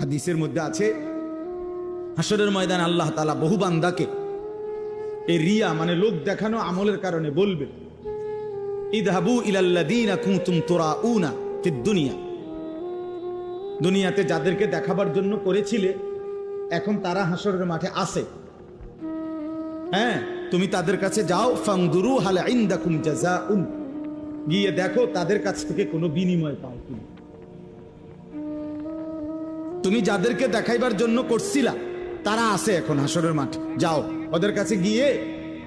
হাদিসের মধ্যে আছে হাসরের ময়দান আল্লাহ তালা বহু বান্দাকে এ রিয়া মানে লোক দেখানো আমলের কারণে বলবে, ইদহাবু ফিদ দুনিয়া। দুনিয়াতে যাদেরকে দেখাবার জন্য করেছিলে, এখন তারা হাসরের মাঠে আসে হ্যাঁ তুমি তাদের কাছে যাও ফাংদুরু হাল ইনদাকুম জাযাউন। গিয়ে দেখো তাদের কাছ থেকে কোনো বিনিময় পাও কিনা। তুমি যাদেরকে দেখাইবার জন্য করছিলা, তারা আছে এখন হাসরের মাঠে। যাও, ওদের কাছে গিয়ে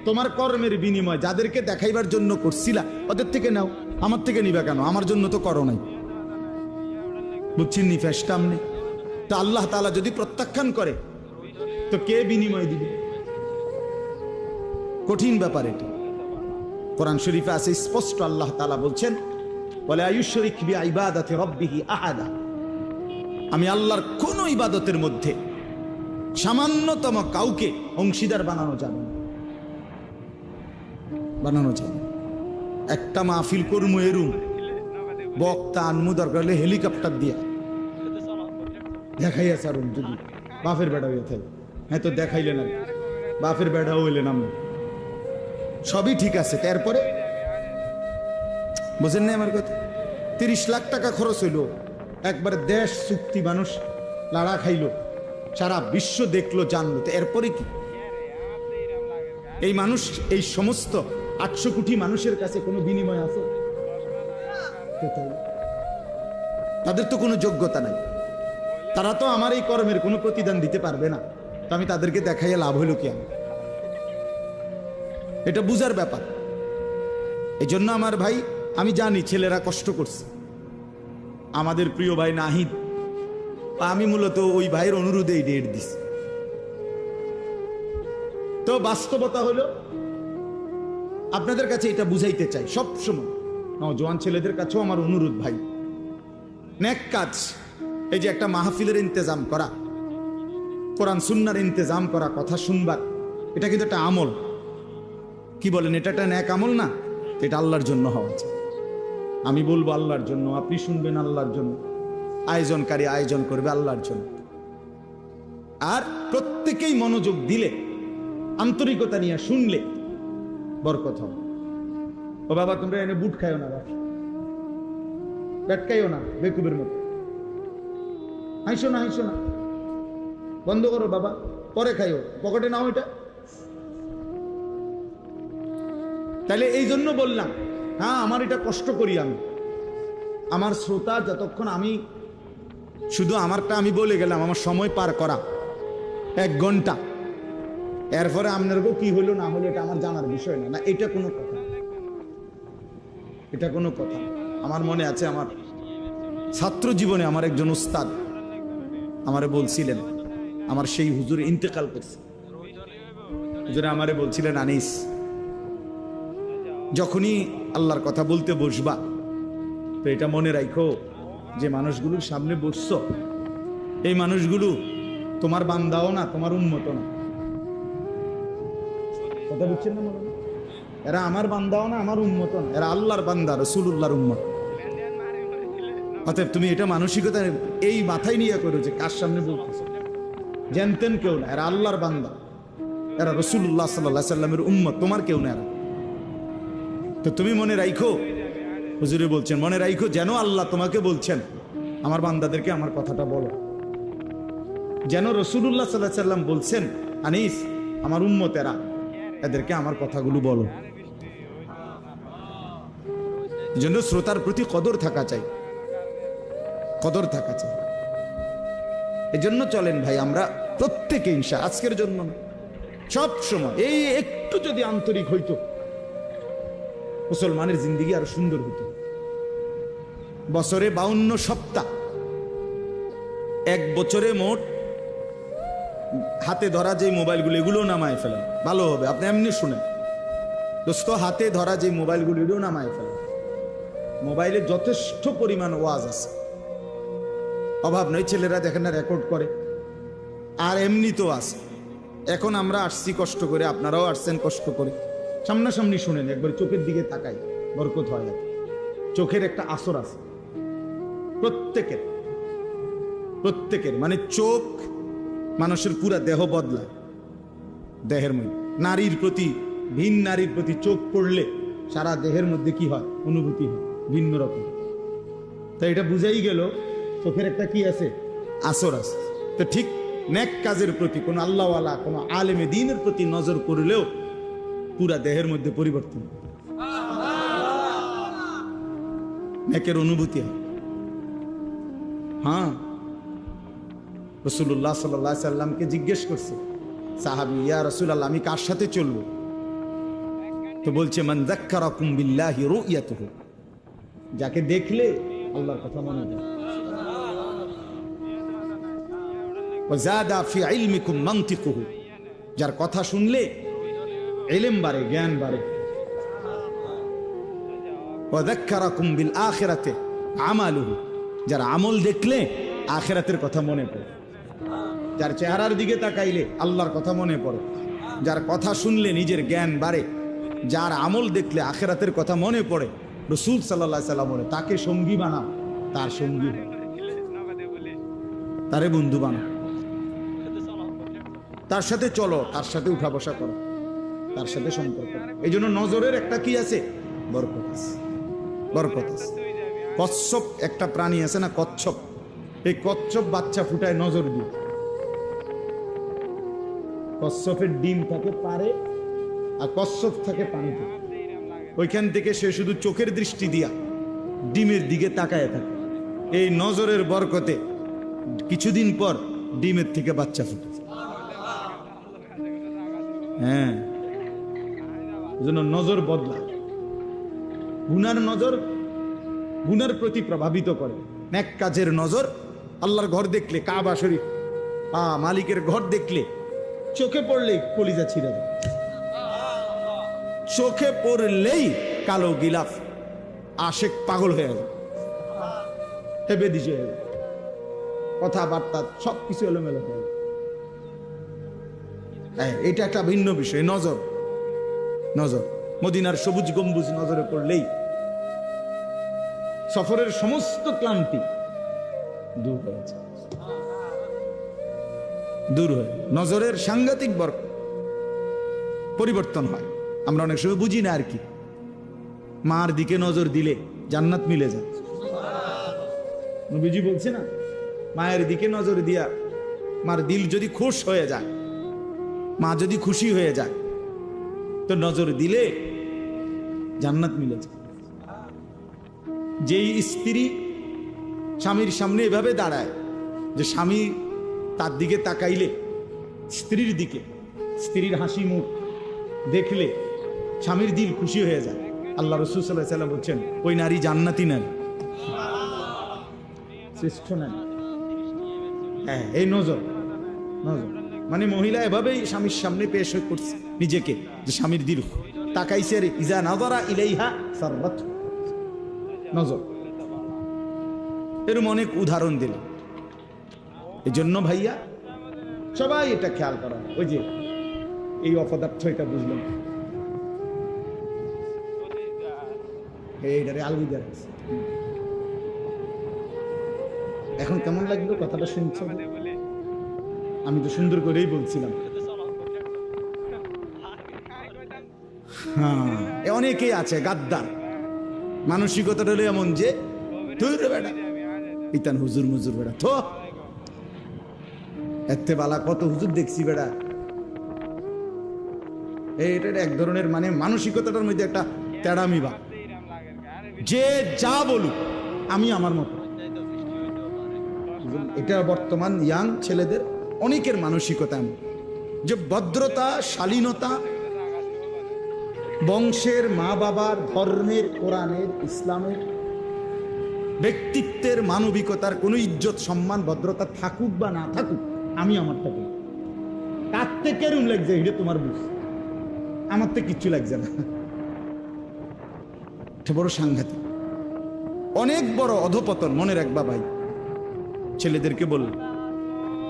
তোমার কর্মের বিনিময় যাদেরকে দেখাইবার জন্য করছিলা, ওদের থেকে নাও। আমার থেকে নিবে কেন? আমার জন্য তো করো নাই। বুঝছেন নি ফেসটাম নেই তো আল্লাহ তালা যদি প্রত্যাখ্যান করে, তো কে বিনিময় দিবে? কঠিন ব্যাপার এটা। কোরআন শরীফে আছে স্পষ্ট আল্লাহ তালা বলছেন বলে আয়ুশ্বরিক ইবাদাতে রব্বিহি আহাদা। আমি আল্লাহর কোন ইবাদতের মধ্যে সামান্যতম কাউকে অংশীদার বানানো যাবে না। বানানো যাবে একটা মাহফিল করমু এরুম বক্তা আনমু দরকার হলে হেলিকপ্টার দিয়া। দেখাইয়া সারুন যদি। বাফের বেড়া হইয়া থাকে। হ্যাঁ তো দেখাইলে না। বাফের বেড়াও হইলেন আমরা সবই ঠিক আছে। তারপরে বুঝেন না আমার কথা? তিরিশ লাখ টাকা খরচ হইল। একবারে দেশ চুক্তি মানুষ লাড়া খাইলো, সারা বিশ্ব দেখল, জানলো। তো এরপরে কি? এই মানুষ, এই সমস্ত আটশো কোটি মানুষের কাছে কোনো বিনিময় আছে? তাদের তো কোনো যোগ্যতা নাই। তারা তো আমার এই কর্মের কোনো প্রতিদান দিতে পারবে না। তো আমি তাদেরকে দেখাইয়া লাভ হইল কি আমি এটা বুঝার ব্যাপার। এই জন্য আমার ভাই, আমি জানি ছেলেরা কষ্ট করছে। আমাদের প্রিয় ভাই নাহিদ। আমি মূলত ওই ভাইয়ের অনুরোধে এই ডেট দিছি। তো বাস্তবতা হলো, আপনাদের কাছে এটা বুঝাইতে চাই, সব সময়। জোয়ান ছেলেদের কাছেও আমার অনুরোধ ভাই। নেক কাজ, এই যে একটা মাহফিলের ইন্তজাম করা, কোরআন সুন্নার ইন্তজাম করা, কথা শুনবার, এটা কিন্তু একটা আমল। কি বলেন, এটা একটা ন্যাক আমল না? এটা আল্লাহর জন্য হওয়া চাই আমি বলব আল্লাহর জন্য, আপনি শুনবেন আল্লাহর জন্য। আয়োজনকারী আয়োজন করবে আল্লাহর জন্য। আর প্রত্যেকেই মনোযোগ দিলে, আন্তরিকতা নিয়ে শুনলে বরকত ও বাবা, তোমরা এনে বুট খাইও না বাবা পেটকাইও না, বেকুবের মতো। হাইসো না হাইসো না। বন্ধ করো, বাবা। পরে খাইও। পকেটে নাও এটা। তাহলে এই জন্য বললাম হ্যাঁ আমার এটা কষ্ট করি আমি। আমার শ্রোতা যতক্ষণ আমি, শুধু আমারটা আমি বলে গেলাম, আমার সময় পার করা, এক ঘণ্টা। এরপরে আপনারও কি হলো না হলো এটা আমার জানার বিষয় না। না, এটা কোনো কথা। এটা কোনো কথা আমার মনে আছে আমার ছাত্র জীবনে আমার একজন উস্তাদ আমারে বলছিলেন, আমার সেই হুজুর ইন্তেকাল করছে। হুজুরে আমারে বলছিলেন, আনিস যখনই আল্লাহর কথা বলতে বসবা, তো এটা মনে রাখো যে মানুষগুলোর সামনে বসছ। এই মানুষগুলো তোমার বান্দাও না, তোমার উন্মত না। কথা বুঝছেন না এরা আমার বান্দাও না, আমার উন্মত না। এরা আল্লাহর বান্দা রসুল্লাহর উন্মত অতএব তুমি এটা মানসিকতা এই মাথায় নিয়ে করো যে কার সামনে বলতেছো। জানতেন কেউ না, এরা আল্লাহর বান্দা। এরা রসুল্লাহ সাল্লাহ সাল্লামের উম্মত, তোমার কেউ না এরা। তো তুমি মনে রাখো হুজুরে বলছেন, মনে রাখো যেন আল্লাহ তোমাকে বলছেন। আমার বান্দাদেরকে আমার কথাটা বলো। যেন রসুল্লাহ সাল্লাহ সাল্লাম বলছেন, আনিস, আমার উম্মতেরা, এদেরকে আমার কথাগুলো বলো। জন্য শ্রোতার প্রতি কদর থাকা চাই। কদর থাকা চাই। এজন্য চলেন ভাই, আমরা প্রত্যেকে ইনশা, আজকের জন্য সব সময়, এই একটু যদি আন্তরিক হইতো মুসলমানের জিন্দিগি আরও সুন্দর হতো। বছরে বাউন্ন সপ্তাহ। এক বছরে মোট হাতে ধরা যে মোবাইলগুলো এগুলো নামায় ফেলেন ভালো হবে, আপনি এমনি শুনেন। দোস্ত, হাতে ধরা যে মোবাইলগুলো এগুলো নামায় ফেলেন মোবাইলে যথেষ্ট পরিমাণ ওয়াজ আছে। অভাব নয়, ছেলেরা দেখেন না রেকর্ড করে। আর এমনি তো আছে। এখন আমরা আসছি কষ্ট করে, আপনারাও আসছেন কষ্ট করে। সামনাসামনি শুনেন, একবার চোখের দিকে তাকাই, বরকত হয়। চোখের একটা আসর আছে। প্রত্যেকের প্রত্যেকের মানে চোখ মানুষের পুরা দেহ বদলায়। দেহের মধ্যে, নারীর প্রতি, ভিন নারীর প্রতি চোখ পড়লে সারা দেহের মধ্যে কি হয়? অনুভূতি হয়, ভিন্ন রকম। তাই এটা বুঝাই গেল, চোখের একটা কি আছে? আসর আছে। তো ঠিক নেক কাজের প্রতি কোনো আল্লাহওয়ালা, কোনো আলেমে দিনের প্রতি নজর করলেও পুরা দেহের মধ্যে পরিবর্তন। নেকের অনুভূতি। হয়। হ্যাঁ রসুল্লাহ সাল্লাহ সাল্লামকে জিজ্ঞেস করছে, সাহাবি, ইয়া রসুল আল্লাহ আমি কার সাথে চলবো? তো বলছে, মান যাক্কারাকুম বিল্লাহি রুইয়াতুহু। যাকে দেখলে আল্লাহর কথা মনে যায়। যার কথা শুনলে ইলম বাড়ে, জ্ঞান বাড়ে। ওয়াযাক্কারাকুম বিল আখিরাতে আমালুহু। যার আমল দেখলে আখিরাতের কথা মনে পড়ে। যার চেহারার দিকে তাকাইলে আল্লাহর কথা মনে পড়ে। যার কথা শুনলে নিজের জ্ঞান বাড়ে। যার আমল দেখলে আখেরাতের কথা মনে পড়ে। রসুল সাল্লা সাল্লাম বলে, তাকে সঙ্গী বানাও, তার সঙ্গী। তারে বন্ধু বানাও। তার সাথে চলো, তার সাথে উঠা বসা করো। তার সাথে সম্পর্ক। এই জন্য নজরের একটা কি আছে? বরকত আছে। বরকত আছে। কচ্ছপ একটা প্রাণী আছে না কচ্ছপ? এই কচ্ছপ বাচ্চা ফুটায় নজর দিয়ে। কচ্ছপের ডিম থাকে পারে আর কচ্ছপ থাকে পানিতে। ওইখান থেকে সে শুধু চোখের দৃষ্টি দিয়া ডিমের দিকে তাকায় থাকে। এই নজরের বরকতে কিছুদিন পর ডিমের থেকে বাচ্চা ফুটে। হ্যাঁ। জন্য নজর বদলায়। গুনার নজর গুনার প্রতি প্রভাবিত করে। ন্যাক কাজের নজর আল্লাহর ঘর দেখলে কাবা শরীফ আ মালিকের ঘর দেখলে চোখে পড়লেই কলিজা ছিঁড়ে যায়। চোখে পড়লেই কালো গিলাফ আশেক পাগল হয়ে যায়। হেবে দিছে। কথাবার্তা সব কিছু এলোমেলো। হ্যাঁ, এটা একটা ভিন্ন বিষয় নজর। নজর। মদিনার সবুজ গম্বুজ নজরে পড়লেই সফরের সমস্ত ক্লান্তি দূর হয়েছে দূর হয়ে নজরের সাংঘাতিক বরক পরিবর্তন হয়। আমরা অনেক সময় বুঝি না আর কি। মার দিকে নজর দিলে জান্নাত মিলে যায়। নবীজি বলছে না, মায়ের দিকে নজর দিয়া মার দিল যদি খুশ হয়ে যায়, মা যদি খুশি হয়ে যায় তো নজর দিলে জান্নাত মিলে যায়। যেই স্ত্রী স্বামীর সামনে এভাবে দাঁড়ায় যে স্বামী তার দিকে তাকাইলে, স্ত্রীর দিকে, স্ত্রীর হাসি মুখ দেখলে স্বামীর দিল খুশি হয়ে যায়। আল্লাহ রসুল সাল্লাহ সাল্লাম বলছেন, ওই নারী জান্নাতি নেন শ্রেষ্ঠ নেন হ্যাঁ এই নজর নজর। মানে মহিলা এভাবেই স্বামীর সামনে পেশ হয়ে করছে নিজেকে, যে স্বামীর দীর্ঘ। তাকাইছে ইজা নাজরা ইলাইহা সাররাত। নজর। এরম অনেক উদাহরণ এই জন্য ভাইয়া, সবাই এটা খেয়াল করা। ওই যে, এই অপদার্থ এটা বুঝলাম এখন কেমন লাগল কথাটা শুনছো? আমি তো সুন্দর করেই বলছিলাম। হ্যাঁ অনেকেই আছে গাদ্দার। মানসিকতাটা হলো এমন যে তুই বেটা। ইতান হুজুর মুজুর বেটা থো। এতে বালা কত হুজুর দেখছি বেড়া এই এটা এক ধরনের মানে মানসিকতাটার মধ্যে একটা তেড়ামি বা। যে যা বলুক আমি আমার মতো। এটা বর্তমান ইয়াং ছেলেদের অনেকের মানসিকতা এমন, যে ভদ্রতা, শালীনতা, বংশের মা বাবার ধর্মের, কোরআনের, ইসলামের, ব্যক্তিত্বের মানবিকতার কোনো ইজ্জত, সম্মান, ভদ্রতা থাকুক বা না থাকুক, আমি আমার থাকি তার থেকে কেরম লাগছে, এটা তোমার বুঝ। আমার তো কিচ্ছু লাগছে না। বড় সাংঘাতিক। অনেক বড় অধপতন, মনে রাখবা ভাই। ছেলেদেরকে বল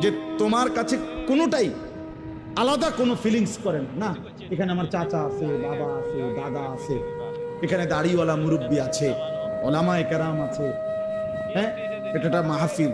যে তোমার কাছে কোনোটাই আলাদা কোনো ফিলিংস করেন না। এখানে আমার চাচা আছে, বাবা আছে, দাদা আছে, এখানে দাড়িওয়ালা মুরব্বী আছে ওলামা একরাম আছে হ্যাঁ এটা মাহফিল।